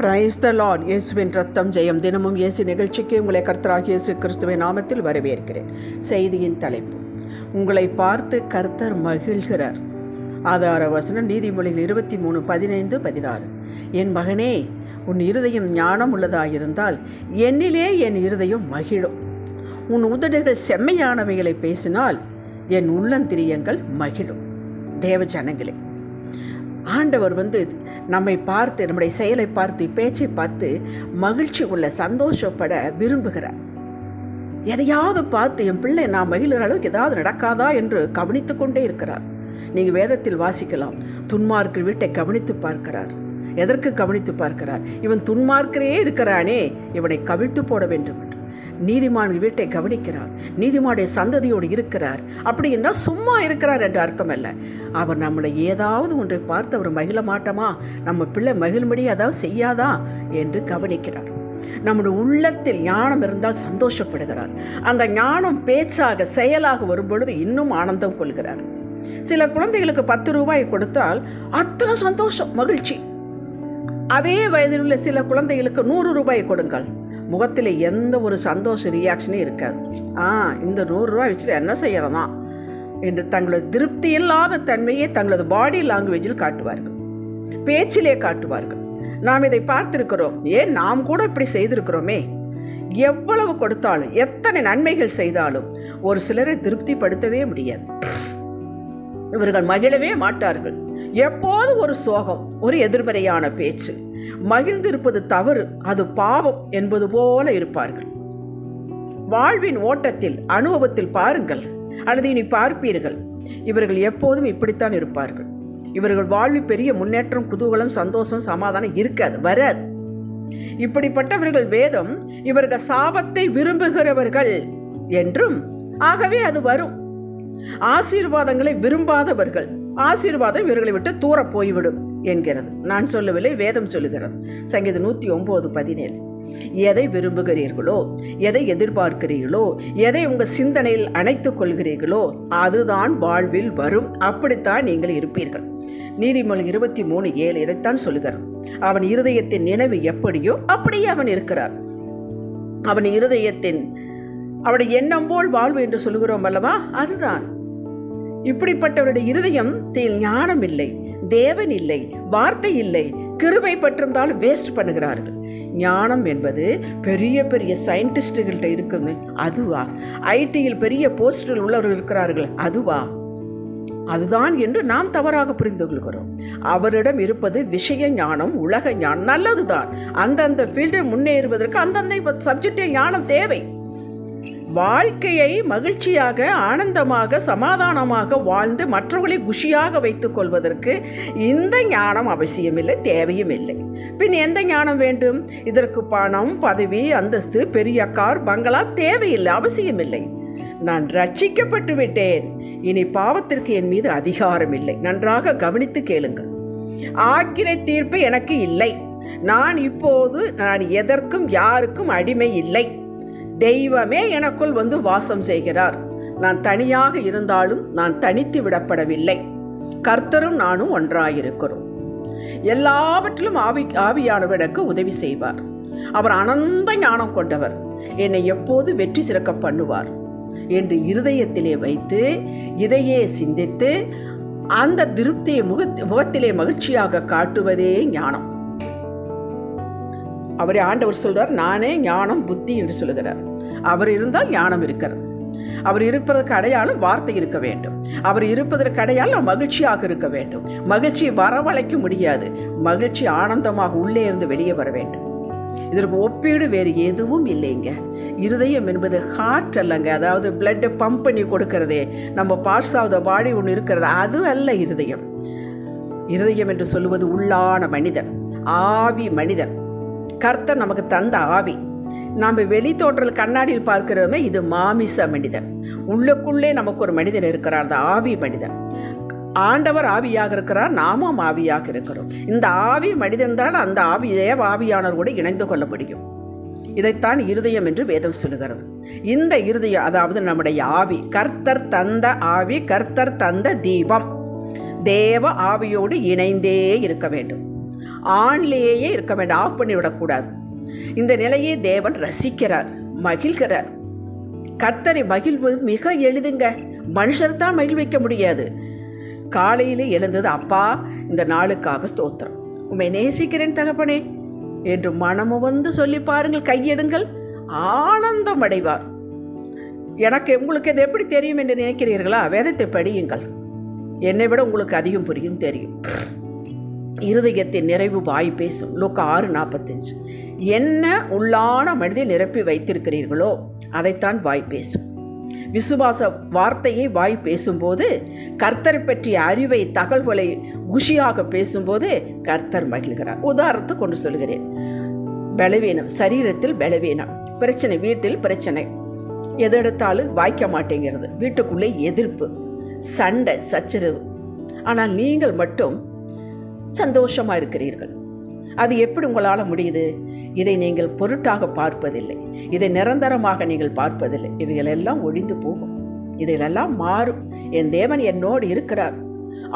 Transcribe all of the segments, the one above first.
Praise the Lord இயேசுவின் ரத்தம் ஜெயம். தினமும் இயேசு நிகழ்ச்சிக்கு உங்களை கர்த்தராக இயேசு கிறிஸ்துவின் நாமத்தில் வரவேற்கிறேன். செய்தியின் தலைப்பு. உங்களை பார்த்து கர்த்தர் மகிழ்கிறார். ஆதார வசனம் நீதிமொழியில் இருபத்தி மூணு பதினைந்து பதினாறு. என் மகனே உன் இருதயம் ஞானம் உள்ளதாயிருந்தால் என்னிலே என் இருதயம் மகிழும். உன் உதடுகள் செம்மையானவைகளை பேசினால் என் உள்ளந்திரியங்கள் மகிழும். தேவ ஜனங்களே ஆண்டவர் வந்து நம்மை பார்த்து நம்முடைய செயலை பார்த்து பேச்சை பார்த்து மகிழ்ச்சி உள்ள சந்தோஷப்பட விரும்புகிறார். எதையாவது பார்த்து என் பிள்ளை நான் மகிழ்கிற அளவுக்கு ஏதாவது நடக்காதா என்று கவனித்து கொண்டே இருக்கிறார். நீங்கள் வேதத்தில் வாசிக்கலாம் துன்மார்க்கு வீட்டை கவனித்து பார்க்கிறார். எதற்கு கவனித்து பார்க்கிறார்? இவன் துன்மார்க்கரே இருக்கிறானே இவனை கவிழ்த்து போட வேண்டும் என்று. நீதிமான் வீட்டை கவனிக்கிறார். நீதிமானுடைய சந்ததியோடு இருக்கிறார். அப்படி என்றால் சும்மா இருக்கிறார் என்று அர்த்தம் அல்ல அவர் நம்மளை ஏதாவது ஒன்றை பார்த்து அவர் மகிழ மாட்டோமா? நம்ம பிள்ளை மகிழ்மடி அதாவது செய்யாதா? என்று கவனிக்கிறார். நம்முடைய உள்ளத்தில் ஞானம் இருந்தால் சந்தோஷப்படுகிறார். அந்த ஞானம் பேச்சாக செயலாக வரும்பொழுது இன்னும் ஆனந்தம் கொள்கிறார். சில குழந்தைகளுக்கு பத்து ரூபாய் கொடுத்தால் அத்தனை சந்தோஷம் மகிழ்ச்சி. அதே வயதில் உள்ள சில குழந்தைகளுக்கு நூறு ரூபாய் கொடுங்கள். முகத்தில் எந்த ஒரு சந்தோஷ ரியாக்ஷனே இருக்காது. ஆ இந்த நூறுரூவா வச்சுட்டு என்ன செய்யறதா? என்று தங்களது திருப்தி இல்லாத தன்மையை தங்களது பாடி லாங்குவேஜில் காட்டுவார்கள். பேச்சிலே காட்டுவார்கள். நாம் இதை பார்த்திருக்கிறோம். ஏன் நாம் கூட இப்படி செய்திருக்கிறோமே? எவ்வளவு கொடுத்தாலும் எத்தனை நன்மைகள் செய்தாலும் ஒரு சிலரை திருப்திப்படுத்தவே முடியாது. இவர்கள் மகிழவே மாட்டார்கள். எப்போது ஒரு சோகம் ஒரு எதிர்மறையான பேச்சு. மகிழ்ந்திருப்பது தவறு அது பாவம் என்பது போல இருப்பார்கள். வாழ்வின் ஓட்டத்தில் அனுபவத்தில் பாருங்கள் அல்லது இனி பார்ப்பீர்கள். இவர்கள் எப்போதும் இப்படித்தான் இருப்பார்கள். இவர்கள் வாழ்வில் பெரிய முன்னேற்றம் குதூகலம் சந்தோஷம் சமாதானம் இருக்காது வராது. இப்படிப்பட்டவர்கள் வேதம் இவர்கள் சாபத்தை விரும்புகிறவர்கள் என்றும் ஆகவே அது வரும். ஆசீர்வாதங்களை விரும்பாதவர்கள் ஆசீர்வாதம் இவர்களை விட்டு தூர போய்விடும். என்கிறது. நான் சொல்லவில்லை வேதம் சொல்லுகிறது. சங்கீதம் நூற்றி ஒம்பது பதினேழு. எதை விரும்புகிறீர்களோ எதை எதிர்பார்க்கிறீர்களோ எதை உங்கள் சிந்தனையில் அணைத்துக் கொள்கிறீர்களோ அதுதான் வாழ்வில் வரும். அப்படித்தான் நீங்கள் இருப்பீர்கள். நீதிமொழி இருபத்தி மூணு ஏழு இதைத்தான் சொல்லுகிறார் அவன் இருதயத்தின் நினைவு எப்படியோ அப்படியே அவன் இருக்கிறார் அவன் இருதயத்தின் அவனுடைய எண்ணம் போல் வாழ்வு என்று சொல்லுகிறோம் அல்லவா? அதுதான். இப்படிப்பட்டவருடைய இருதயம் ஞானம் இல்லை. தேவன் இல்லை வார்த்தை இல்லை கிருபை பட்டிருந்தால் வேஸ்ட் பண்ணுகிறார்கள். ஞானம் என்பது பெரிய பெரிய சயின்டிஸ்டுகள்கிட்ட இருக்குது அதுவா? ஐடியில் பெரிய போஸ்டில் உள்ளவர்கள் இருக்கிறார்கள் அதுவா? அதுதான் என்று நாம் தவறாக புரிந்து கொள்கிறோம். அவரிடம் இருப்பது விஷய ஞானம் உலக ஞானம் நல்லதுதான். அந்தந்த ஃபீல்டில் முன்னேறுவதற்கு அந்தந்த சப்ஜெக்டில் ஞானம் தேவை. வாழ்க்கையை மகிழ்ச்சியாக ஆனந்தமாக சமாதானமாக வாழ்ந்து மற்றவர்களை குஷியாக வைத்துக் கொள்வதற்கு இந்த ஞானம் அவசியமில்லை தேவையும் இல்லை பின் எந்த ஞானம் வேண்டும்? இதற்கு பணம் பதவி அந்தஸ்து பெரிய கார் பங்களா தேவையில்லை அவசியமில்லை. நான் ரட்சிக்கப்பட்டு விட்டேன். இனி பாவத்திற்கு என் மீது அதிகாரம் இல்லை நன்றாக கவனித்து கேளுங்கள். ஆக்கினை தீர்ப்பு எனக்கு இல்லை. நான் இப்போது நான் எதற்கும் யாருக்கும் அடிமை இல்லை. தெய்வமே எனக்குள் வந்து வாசம் செய்கிறார். நான் தனியாக இருந்தாலும் நான் தனித்து விடப்படவில்லை. கர்த்தரும் நானும் ஒன்றாயிருக்கிறோம். எல்லாவற்றிலும் ஆவி ஆவியானவருக்கு உதவி செய்வார். அவர் அனந்த ஞானம் கொண்டவர். என்னை எப்போது வெற்றி சிறக்க பண்ணுவார்? என்று இருதயத்திலே வைத்து இதையே சிந்தித்து அந்த திருப்தியை முக முகத்திலே மகிழ்ச்சியாக காட்டுவதே ஞானம். அவரே ஆண்டவர் சொல்றார் நானே ஞானம் புத்தி என்று சொல்லுகிறார். அவர் இருந்தால் ஞானம் இருக்கிறது. அவர் இருப்பதற்கு அடையாளம் வார்த்தை இருக்க வேண்டும். அவர் இருப்பதற்கு அடையாளம் மகிழ்ச்சியாக இருக்க வேண்டும். மகிழ்ச்சியை வரவழைக்க முடியாது. மகிழ்ச்சி ஆனந்தமாக உள்ளே இருந்து வெளியே வர வேண்டும். இதற்கு ஒப்பீடு வேறு எதுவும் இல்லைங்க. இருதயம் என்பது ஹார்ட் அல்லங்க. அதாவது பிளட்டை பம்ப் பண்ணி கொடுக்கறதே. நம்ம பாஸ் ஆஃப் பாடி ஒன்று இருக்கிறது. அது அல்ல இருதயம். இருதயம் என்று சொல்லுவது உள்ளான மனிதன். ஆவி மனிதன். கர்த்தர் நமக்கு தந்த ஆவி. நாம் வெளி தோற்றல் கண்ணாடியில் பார்க்கிறோமே இது மாமிச மனிதன். உள்ளுக்குள்ளே நமக்கு ஒரு மனிதன் இருக்கிறார் அந்த ஆவி மனிதன். ஆண்டவர் ஆவியாக இருக்கிறார் நாமும் ஆவியாக இருக்கிறோம். இந்த ஆவி மனிதன் தான் அந்த ஆவி தேவ ஆவியானவர் கூட இணைந்து கொள்ள முடியும். இதைத்தான் இருதயம் என்று வேதம் சொல்லுகிறது. இந்த இருதயம் அதாவது நம்முடைய ஆவி கர்த்தர் தந்த ஆவி கர்த்தர் தந்த தீபம் தேவ ஆவியோடு இணைந்தே இருக்க வேண்டும். ஆன்லேயே இருக்க வேண்டாம் ஆஃப் பண்ணி விடக்கூடாது இந்த நிலையை தேவன் ரசிக்கிறார் மகிழ்கிறார். கர்த்தரை மகிழ்வது மிக எளிதுங்க. மனுஷர் தான் மகிழ்விக்க முடியாது. காலையிலே எழுந்தது அப்பா இந்த நாளுக்காக ஸ்தோத்திரம். உண்மை நேசிக்கிறேன் தகப்பனே. என்று மனமு வந்து சொல்லி பாருங்கள் கையெடுங்கள். ஆனந்தம் அடைவார். எனக்கு உங்களுக்கு இது எப்படி தெரியும் என்று நினைக்கிறீர்களா? வேதத்தை படியுங்கள். என்னை விட உங்களுக்கு அதிகம் புரியும் தெரியும். இருதயத்தின் நிறைவு வாய் பேசும். லோக்க ஆறு நாற்பத்தஞ்சு. என்ன உள்ளான மனிதை நிரப்பி வைத்திருக்கிறீர்களோ அதைத்தான் வாய் பேசும். விசுவாச வார்த்தையை வாய் பேசும்போது கர்த்தர் பற்றிய அறிவை தகவல்களை குஷியாக பேசும்போது கர்த்தர் மகிழ்கிறார். உதாரணத்தை கொண்டு சொல்கிறேன். பலவீனம் சரீரத்தில் பலவீனம். பிரச்சனை வீட்டில் பிரச்சனை. எதெடுத்தாலும் வாய்க்க மாட்டேங்கிறது. வீட்டுக்குள்ளே எதிர்ப்பு சண்டை சச்சரவு. ஆனால் நீங்கள் மட்டும் சந்தோஷமாக இருக்கிறீர்கள் அது எப்படி உங்களால் முடியுது? இதை நீங்கள் பொருட்டாக பார்ப்பதில்லை. இதை நிரந்தரமாக நீங்கள் பார்ப்பதில்லை. இவைகளெல்லாம் ஒழிந்து போகும். இதையெல்லாம் மாறும். என் தேவன் என்னோடு இருக்கிறார்.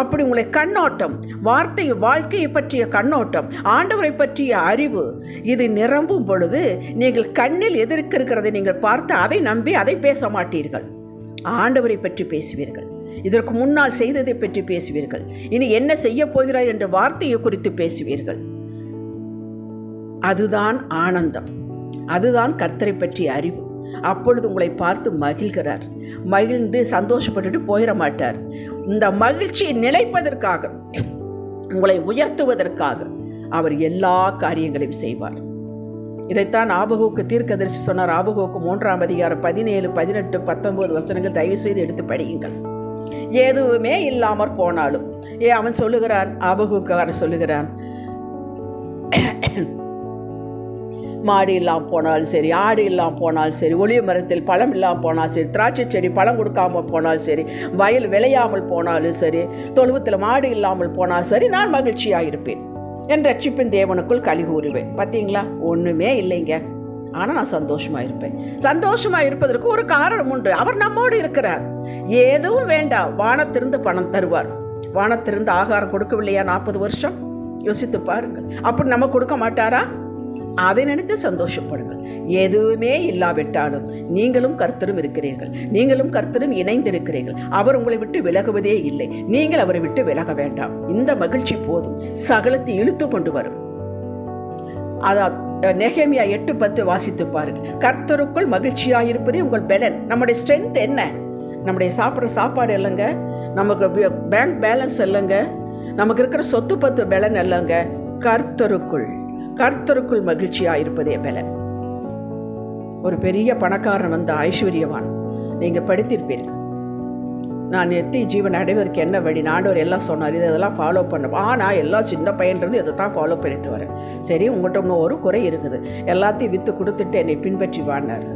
அப்படி உங்களை கண்ணோட்டம் வார்த்தை வாழ்க்கையை பற்றிய கண்ணோட்டம் ஆண்டவரை பற்றிய அறிவு இது நிரம்பும் பொழுது நீங்கள் கண்ணில் எதிர்க்கிறதை நீங்கள் பார்த்து அதை நம்பி அதை பேச மாட்டீர்கள். ஆண்டவரை பற்றி பேசுவீர்கள். இதற்கு முன்னால் செய்ததை பற்றி பேசுவீர்கள். இனி என்ன செய்ய போகிறார் என்ற வார்த்தையை குறித்து பேசுவீர்கள். அதுதான் ஆனந்தம். அதுதான் கர்த்தரை பற்றிய அறிவு. அப்பொழுது உங்களை பார்த்து மகிழ்கிறார். மகிழ்ந்து சந்தோஷப்பட்டுட்டு போயிட மாட்டார். இந்த மகிழ்ச்சியை நிலைப்பதற்காக உங்களை உயர்த்துவதற்காக அவர் எல்லா காரியங்களையும் செய்வார். இதைத்தான் ஆபகோக்கு தீர்க்கதரிசி சொன்னார். ஆபகோக்கு மூன்றாம் அதிகாரம் பதினேழு பதினெட்டு பத்தொன்பது வசனங்கள் தயவு செய்து எடுத்து படியுங்கள். எதுவுமே இல்லாமற் போனாலும். ஏ அவன் சொல்லுகிறான் ஆபகுக்காரன் சொல்லுகிறான். மாடு இல்லாமல் போனாலும் சரி ஆடு இல்லாமல் போனாலும் சரி ஒளிய மரத்தில் பழம் இல்லாமல் போனாலும் சரி திராட்சை செடி பழம் கொடுக்காமல் போனாலும் சரி வயல் விளையாமல் போனாலும் சரி தொழுவத்தில் மாடு இல்லாமல் போனாலும் சரி நான் மகிழ்ச்சியாக இருப்பேன். என் ரட்சிப்பின் தேவனுக்குள் கழி கூறுவேன் பார்த்தீங்களா ஒன்றுமே இல்லைங்க. ஆனால் நான் சந்தோஷமாக இருப்பேன். சந்தோஷமாக இருப்பதற்கு ஒரு காரணம் உண்டு. அவர் நம்மோடு இருக்கிறார். எதுவும் வேண்டாம். வானத்திருந்து பணம் தருவார். வானத்திருந்து ஆகாரம் கொடுக்கவில்லையா நாற்பது வருஷம்? யோசித்து பாருங்கள். அப்படி நம்ம கொடுக்க மாட்டாரா? அதை நினைத்து சந்தோஷப்படுங்கள். எதுவுமே இல்லாவிட்டாலும் நீங்களும் கர்த்தரும் இருக்கிறீர்கள். நீங்களும் கர்த்தரும் இணைந்திருக்கிறீர்கள். அவர் உங்களை விட்டு விலகுவதே இல்லை. நீங்கள் அவரை விட்டு விலக வேண்டாம். இந்த மகிழ்ச்சி போதும். சகலத்தை இழுத்து கொண்டு வரும். அதான் நெகேமியா எட்டு பத்து வாசித்து பாருங்கள். கர்த்தருக்குள் மகிழ்ச்சியாக இருப்பதே உங்கள் பெலன். நம்முடைய ஸ்ட்ரென்த் என்ன? நம்முடைய சாப்பிட்ற சாப்பாடு இல்லைங்க. நமக்கு பேங்க் பேலன்ஸ் இல்லைங்க. நமக்கு இருக்கிற சொத்து பத்து பலன் இல்லைங்க. கர்த்தருக்குள் கர்த்தருக்குள் மகிழ்ச்சியாக இருப்பதே பலன். ஒரு பெரிய பணக்காரன் வந்த ஐஸ்வர்யவான். நீங்கள் படித்திருப்பீர்கள். நான் எத்தி ஜீவன் அடைவதற்கு என்ன வழி? நாண்டவர் எல்லாம் சொன்னார். இது இதெல்லாம் ஃபாலோ பண்ண ஆனால் நான் எல்லாம் சின்ன பையன்றது இதை தான் ஃபாலோ பண்ணிட்டு வரேன். சரி உங்கள்கிட்ட இன்னும் ஒரு குறை இருக்குது. எல்லாத்தையும் விற்று கொடுத்துட்டு என்னை பின்பற்றி வாடினார்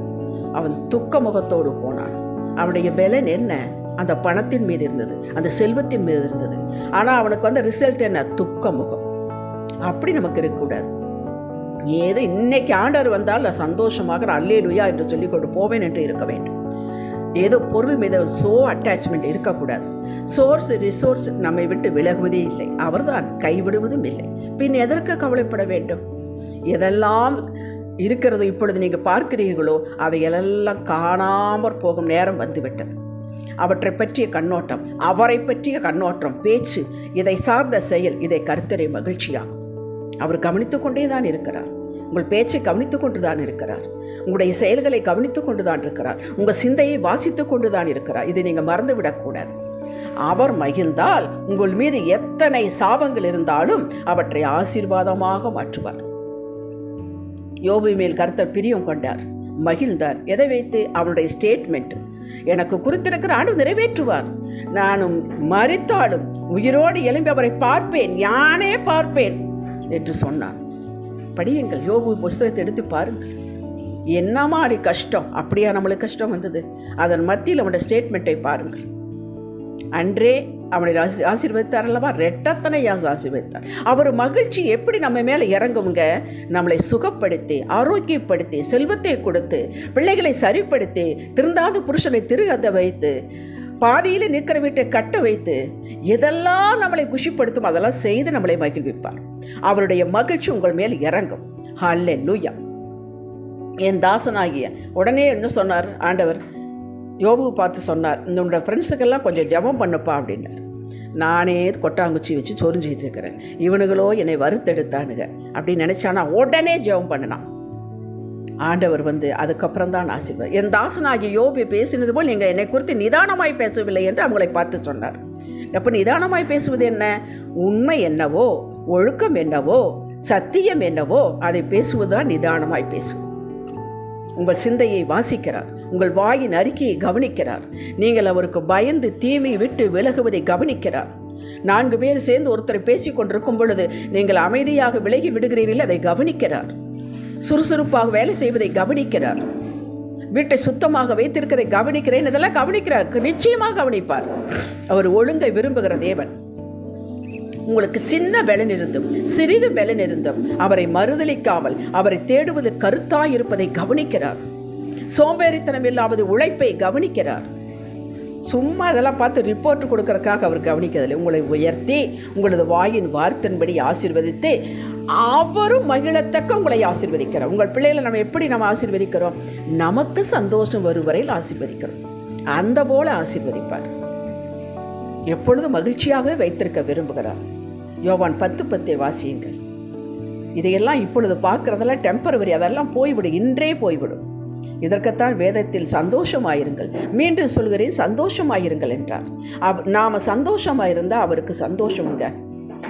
அவன் துக்க முகத்தோடு போனான். அவனுடைய பலன் என்ன? அந்த பணத்தின் மீது இருந்தது. அந்த செல்வத்தின் மீது இருந்தது. ஆனால் அவனுக்கு வந்த ரிசல்ட் என்ன? துக்க முகம். அப்படி நமக்கு இருக்கக்கூடாது. ஏதோ இன்னைக்கு ஆண்டவர் வந்தால் நான் சந்தோஷமாக நான் அல்லே லுயா என்று சொல்லிக் கொண்டு போவேன் என்று இருக்க வேண்டும். ஏதோ பொருள் மீது சோ அட்டாச்மெண்ட் இருக்கக்கூடாது. சோர்ஸ் ரிசோர்ஸ் நம்மை விட்டு விலகுவதே இல்லை. அவர்தான் கைவிடுவதும் இல்லை. பின் எதற்கு கவலைப்பட வேண்டும்? எதெல்லாம் இருக்கிறது இப்பொழுது நீங்கள் பார்க்கிறீர்களோ அவைகளெல்லாம் காணாமற் போகும் நேரம் வந்துவிட்டது. அவற்றை பற்றிய கண்ணோட்டம் அவரை பற்றிய கண்ணோட்டம் பேச்சு இதை சார்ந்த செயல் இதை கருத்தரை மகிழ்ச்சியாகும் அவர் கவனித்து கொண்டே தான் இருக்கிறார். உங்கள் பேச்சை கவனித்து கொண்டுதான் இருக்கிறார். உங்களுடைய செயல்களை கவனித்து கொண்டுதான் இருக்கிறார். உங்கள் சிந்தையை வாசித்து கொண்டுதான் இருக்கிறார். இதை நீங்கள் மறந்துவிடக்கூடாது அவர் மகிழ்ந்தால் உங்கள் மீது எத்தனை சாபங்கள் இருந்தாலும் அவற்றை ஆசீர்வாதமாக மாற்றுவார். யோபு மேல் கருத்தர் பிரியம் கொண்டார். மகிழ்ந்தார். எதை வைத்து? அவனுடைய ஸ்டேட்மெண்ட் எனக்கு குறித்திருக்கிற ஆண்டு நிறைவேற்றுவார். நானும் மறித்தாலும் உயிரோடு எழும்பி அவரை பார்ப்பேன். யானே பார்ப்பேன். என்று சொன்னான் படியுங்கள். யோபு புஸ்தகத்தை எடுத்து பாருங்கள். என்ன மாதிரி கஷ்டம்? அப்படியா நம்மளுக்கு கஷ்டம் வந்தது? அதன் மத்தியில் அவனுடைய ஸ்டேட்மெண்ட்டை பாருங்கள். அன்றே அவனை ஆசி ஆசீர்வதித்தார் அல்லவா? ரெட்டத்தனை ஆசீர்வதித்தார். அவர் மகிழ்ச்சி எப்படி நம்ம மேலே இறங்குங்க நம்மளை சுகப்படுத்தி ஆரோக்கியப்படுத்தி செல்வத்தை கொடுத்து பிள்ளைகளை சரிப்படுத்தி திருந்தாத புருஷனை திருகத வைத்து பாதியில் நிற்கிற வீட்டை கட்ட வைத்து எதெல்லாம் நம்மளை குஷிப்படுத்தும் அதெல்லாம் செய்து நம்மளை மகிழ்விப்பார். அவருடைய மகிழ்ச்சி உங்கள் மேல் இறங்கும். ஹல்லே லூயா என் தாசனாகிய உடனே என்ன சொன்னார்? ஆண்டவர் யோபு பார்த்து சொன்னார் உன்னோட ஃப்ரெண்ட்ஸுக்கெல்லாம் கொஞ்சம் ஜெபம் பண்ணுப்பா அப்படின்னார். நானே கொட்டாங்குச்சி வச்சு சொரிஞ்சிக்கிட்டு இருக்கிறேன். இவனுங்களோ என்னை வறுத்தெடுத்தானுங்க அப்படின்னு நினச்சானா? உடனே ஜெபம் பண்ணினான். ஆண்டவர் வந்து அதுக்கப்புறம் தான் ஆசீர்வாதம். என் தாசனாகிய யோபி பேசினது போல் நீங்கள் என்னை குறித்து நிதானமாய் பேசவில்லை என்று அவங்களை பார்த்து சொன்னார். அப்போ நிதானமாய் பேசுவது என்ன? உண்மை என்னவோ ஒழுக்கம் என்னவோ சத்தியம் என்னவோ அதை பேசுவதுதான் நிதானமாய் பேசும். உங்கள் சிந்தையை வாசிக்கிறார். உங்கள் வாயின் அறிக்கையை கவனிக்கிறார். நீங்கள் அவருக்கு பயந்து தீமை விட்டு விலகுவதை கவனிக்கிறார். நான்கு பேர் சேர்ந்து ஒருத்தரை பேசிக் கொண்டிருக்கும் பொழுது நீங்கள் அமைதியாக விலகி விடுகிறீர்கள் அதை கவனிக்கிறார். சுறுசுறுப்பாக வேலை செய்வதை கவனிக்கிறார். வீட்டை சுத்தமாக வைத்திருக்கிறதை கவனிக்கிறேன். இதெல்லாம் கவனிக்கிறார். நிச்சயமாக கவனிப்பார். அவர் ஒழுங்கை விரும்புகிற தேவன். உங்களுக்கு சின்ன பலன் இருந்தும் சிறிது பலன் இருந்தும் அவரை மறுதலிக்காமல் அவரை தேடுவது கருத்தாய் இருப்பதை கவனிக்கிறார். சோம்பேறித்தனம் இல்லாவது உழைப்பை கவனிக்கிறார். சும்மா அதெல்லாம் பார்த்து ரிப்போர்ட் கொடுக்கறக்காக அவர் கவனிக்கிறதில்லை. உங்களை உயர்த்தி உங்களது வாயின் வார்த்தன்படி ஆசீர்வதித்து அவரும் மகிழத்தக்க உங்களை ஆசிர்வதிக்கிறார். உங்கள் பிள்ளைகளை நம்ம எப்படி நம்ம ஆசீர்வதிக்கிறோம்? நமக்கு சந்தோஷம் வரும் வரையில் ஆசீர்வதிக்கிறோம். அந்த போல ஆசீர்வதிப்பார். எப்பொழுதும் மகிழ்ச்சியாக வைத்திருக்க விரும்புகிறார். யோவான் பத்து பத்தை வாசியுங்கள். இதையெல்லாம் இப்பொழுது பார்க்குறதெல்லாம் டெம்பரவரி அதெல்லாம் போய்விடும். இன்றே போய்விடும். இதற்குத்தான் வேதத்தில் சந்தோஷமாயிருங்கள். மீண்டும் சொல்கிறேன் சந்தோஷமாயிருங்கள் என்றார். அவ் நாம் சந்தோஷமாயிருந்தால் அவருக்கு சந்தோஷமுங்க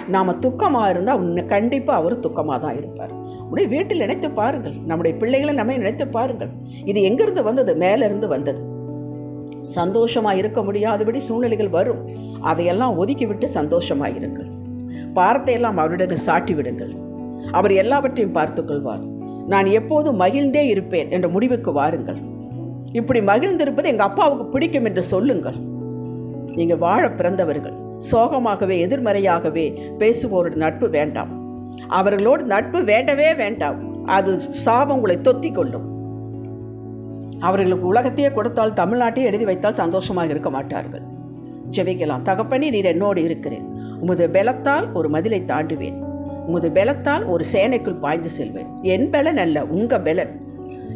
நாம் துக்கமாக இருந்தால் உன்னை கண்டிப்பாக அவர் துக்கமாக தான் இருப்பார். உடைய வீட்டில் நினைத்து பாருங்கள். நம்முடைய பிள்ளைகளை நம்ம நினைத்து பாருங்கள். இது எங்கேருந்து வந்தது? மேலேருந்து வந்தது. சந்தோஷமாக இருக்க முடியாதபடி சூழ்நிலைகள் வரும். அதையெல்லாம் ஒதுக்கிவிட்டு சந்தோஷமாக இருங்கள் பாரத்தையெல்லாம் அவரிடங்கள் சாட்டி விடுங்கள் அவர் எல்லாவற்றையும் பார்த்துக்கொள்வார். நான் எப்போதும் மகிழ்ந்தே இருப்பேன் என்ற முடிவுக்கு வாருங்கள். இப்படி மகிழ்ந்திருப்பது எங்கள் அப்பாவுக்கு பிடிக்கும் என்று சொல்லுங்கள். நீங்கள் வாழ பிறந்தவர்கள். சோகமாகவே எதிர்மறையாகவே பேசுவோரோட நட்பு வேண்டாம். அவர்களோடு நட்பு வேண்டவே வேண்டாம். அது சாபம் உங்களை தொத்தி கொள்ளும். அவர்களுக்கு உலகத்தையே கொடுத்தால் தமிழ்நாட்டையே எழுதி வைத்தால் சந்தோஷமாக இருக்க மாட்டார்கள். செவிக்கலாம் தகப்பனி நீர் என்னோடு இருக்கிறேன். உமது பலத்தால் ஒரு மதிலை தாண்டுவேன். உமது பலத்தால் ஒரு சேனைக்குள் பாய்ந்து செல்வேன். என் பலன் அல்ல உங்க பலன்.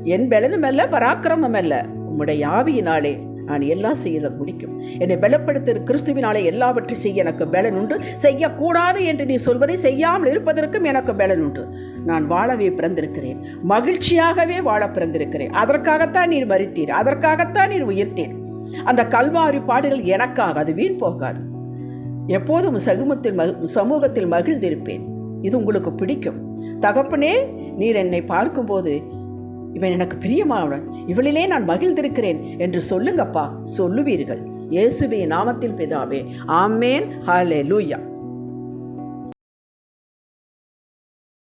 என் பலனும் அல்ல பராக்கிரமம் அல்ல. உம்முடைய ஆவியினாலே நான் எல்லாம் செய்ய முடிக்கும். என்னை பலப்படுத்த கிறிஸ்துவினாலே எல்லாவற்றையும் செய்ய எனக்கு பலன் உண்டு. செய்யக்கூடாது என்று நீ சொல்வதை செய்யாமல் இருப்பதற்கும் எனக்கு பலன் உண்டு. நான் வாழவே பிறந்திருக்கிறேன். மகிழ்ச்சியாகவே வாழ பிறந்திருக்கிறேன். அதற்காகத்தான் நீர் மறித்தீர் அதற்காகத்தான் நீர் உயர்த்தீர். அந்த கல்வாரி பாடுகள் எனக்காக அது வீண் போகாது. எப்போதும் சகுமத்தில் மகி சமூகத்தில் மகிழ்ந்திருப்பேன். இது உங்களுக்கு பிடிக்கும். தகப்பனே நீர் என்னை பார்க்கும்போது இவன் எனக்கு பிரியமானவன். இவளிலே நான் மகிழ்ந்திருக்கிறேன் என்று சொல்லுங்கப்பா சொல்லுவீர்கள். இயேசுவின் நாமத்தில் பிதாவே. ஆமேன். ஹாலே லூயா